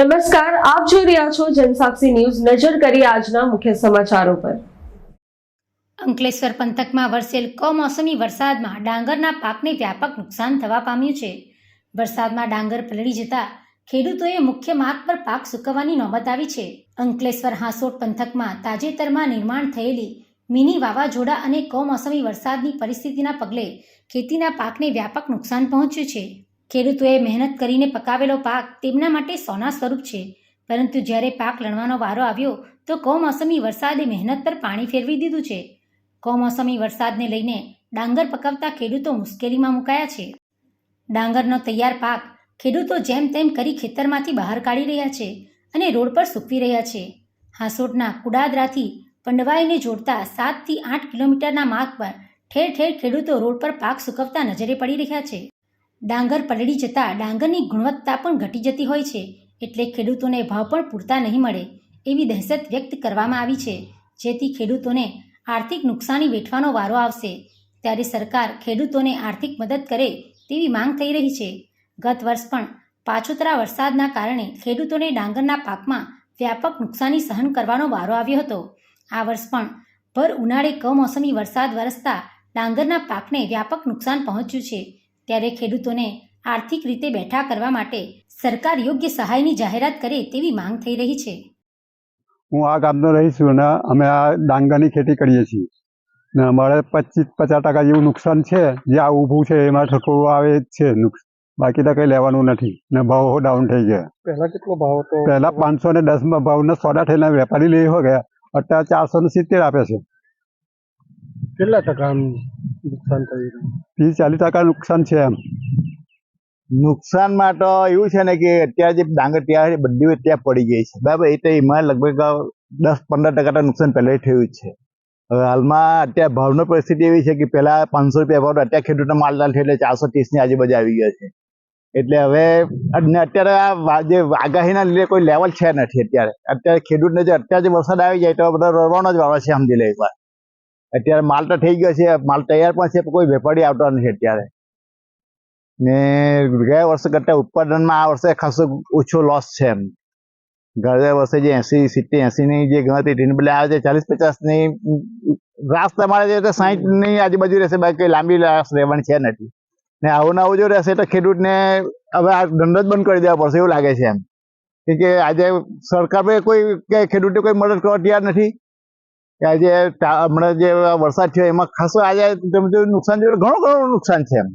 નમસ્કાર, આપ જોઈ રહ્યા છો જનસાક્ષી ન્યૂઝ. નજર કરી આજના મુખ્ય સમાચારો પર. અંકલેશ્વર પંથકમાં વરસેલ કમોસમી વરસાદમાં ડાંગરના પાકને વ્યાપક નુકસાન થવા પામ્યું છે. વરસાદમાં ડાંગર પલળી જતા ખેડૂતોએ મુખ્ય માર્ગ પર પાક સૂકવવાની નોબત આવી છે. અંકલેશ્વર હાંસોટ પંથકમાં તાજેતરમાં નિર્માણ થયેલી મિની વાવાઝોડા અને કમોસમી વરસાદની પરિસ્થિતિના પગલે ખેતીના પાકને વ્યાપક નુકસાન પહોંચ્યું છે. ખેડૂતોએ મહેનત કરીને પકાવેલો પાક તેમના માટે સોના સ્વરૂપ છે. પરંતુ જ્યારે પાક લણવાનો વારો આવ્યો, તો કમોસમી વરસાદે મહેનત પર પાણી ફેરવી દીધું છે. કમોસમી વરસાદને લઈને ડાંગર પકવતા ખેડૂતો મુશ્કેલીમાં મુકાયા છે. ડાંગરનો તૈયાર પાક ખેડૂતો જેમ તેમ કરી ખેતરમાંથી બહાર કાઢી રહ્યા છે અને રોડ પર સૂકવી રહ્યા છે. હાંસોટના કુડાદરાથી પંડવાઈને જોડતા સાતથી આઠ કિલોમીટરના માર્ગ પર ઠેર ઠેર ખેડૂતો રોડ પર પાક સૂકવતા નજરે પડી રહ્યા છે. ડાંગર પલળી જતાં ડાંગરની ગુણવત્તા પણ ઘટી જતી હોય છે, એટલે ખેડૂતોને ભાવ પણ પૂરતા નહીં મળે, એવી દહેશત વ્યક્ત કરવામાં આવી છે. જેથી ખેડૂતોને આર્થિક નુકસાની વેઠવાનો વારો આવશે. ત્યારે સરકાર ખેડૂતોને આર્થિક મદદ કરે તેવી માંગ થઈ રહી છે. ગત વર્ષ પણ પાછોતરા વરસાદના કારણે ખેડૂતોને ડાંગરના પાકમાં વ્યાપક નુકસાની સહન કરવાનો વારો આવ્યો હતો. આ વર્ષ પણ ભર ઉનાળે કમોસમી વરસાદ વરસતા ડાંગરના પાકને વ્યાપક નુકસાન પહોંચ્યું છે. ત્યારે ખેડૂતોને આર્થિક રીતે બેઠા કરવા માટે સરકાર યોગ્ય સહાયની જાહેરાત કરે તેવી માંગ થઈ રહી છે. હું આ ગામનો રહીશું અને અમે આ ડાંગરની ખેતી કરીએ છીએ. ને અમારે પચીસ પચાસ ટકા જેવું નુકસાન છે જે આ ઊભું છે એમાં થોડું આવે જ છે બાકી તો કંઈ લેવાનું નથી. ને ભાવ ડાઉન થઈ ગયા. પહેલા કેટલો ભાવ હતો? પહેલા પાંચસો ને દસમાં ભાવના સોદા થઈને વેપારી લઈ હો ગયા. અત્યારે ચારસો ને સિત્તેર આપે છે. કેટલા ટકા નુકસાન થયું ત્રીસ ચાલીસ ટકા નુકસાન છે એમ. નુકસાનમાં તો એવું છે ને કે અત્યારે જે ડાંગર ત્યાં છે બધી ત્યાં પડી ગઈ છે. બરાબર એ તો એમાં લગભગ દસ પંદર ટકા તો નુકસાન પહેલાં થયું છે. હવે હાલમાં અત્યારે ભાવની પરિસ્થિતિ એવી છે કે પહેલા પાંચસો રૂપિયા ભાવ અત્યારે ખેડૂતનો માલદાર થયો એટલે ચારસો ત્રીસની આજુબાજુ આવી ગયો છે. એટલે હવે અત્યારે આ જે આગાહીના લીધે કોઈ લેવલ છે નથી અત્યારે. અત્યારે ખેડૂતને જે અત્યારે જે વરસાદ આવી જાય તો બધા રડવાનો જ વારો છે સમજી લે એકવાર અત્યારે માલ તો થઈ ગયો છે, માલ તૈયાર પણ છે કોઈ વેપારી આવતો નથી અત્યારે. ને ગયા વર્ષે કરતા ઉત્પાદનમાં આ વર્ષે ખાસો ઓછો લોસ છે એમ. ગયા વર્ષે જે એસી, સિત્તેર, એસીની જે ગણતરી હતી એને બદલે આ છે, ચાલીસ પચાસની રાસ તમારે જે તો સાહીઠની આજુબાજુ રહેશે, બાકી કંઈ લાંબી રાસ રહેવાની છે નથી. ને આવું આવું જો રહેશે તો ખેડૂતને હવે આ ધંધો જ બંધ કરી દેવા પડશે એવું લાગે છે એમ. કે આજે સરકાર કોઈ કે ખેડૂતો કોઈ મદદ કરવા તૈયાર નથી. આજે હમણાં જે વરસાદ થયો એમાં ખાસો આજે નુકસાન ઘણું ઘણું નુકસાન છે એમ.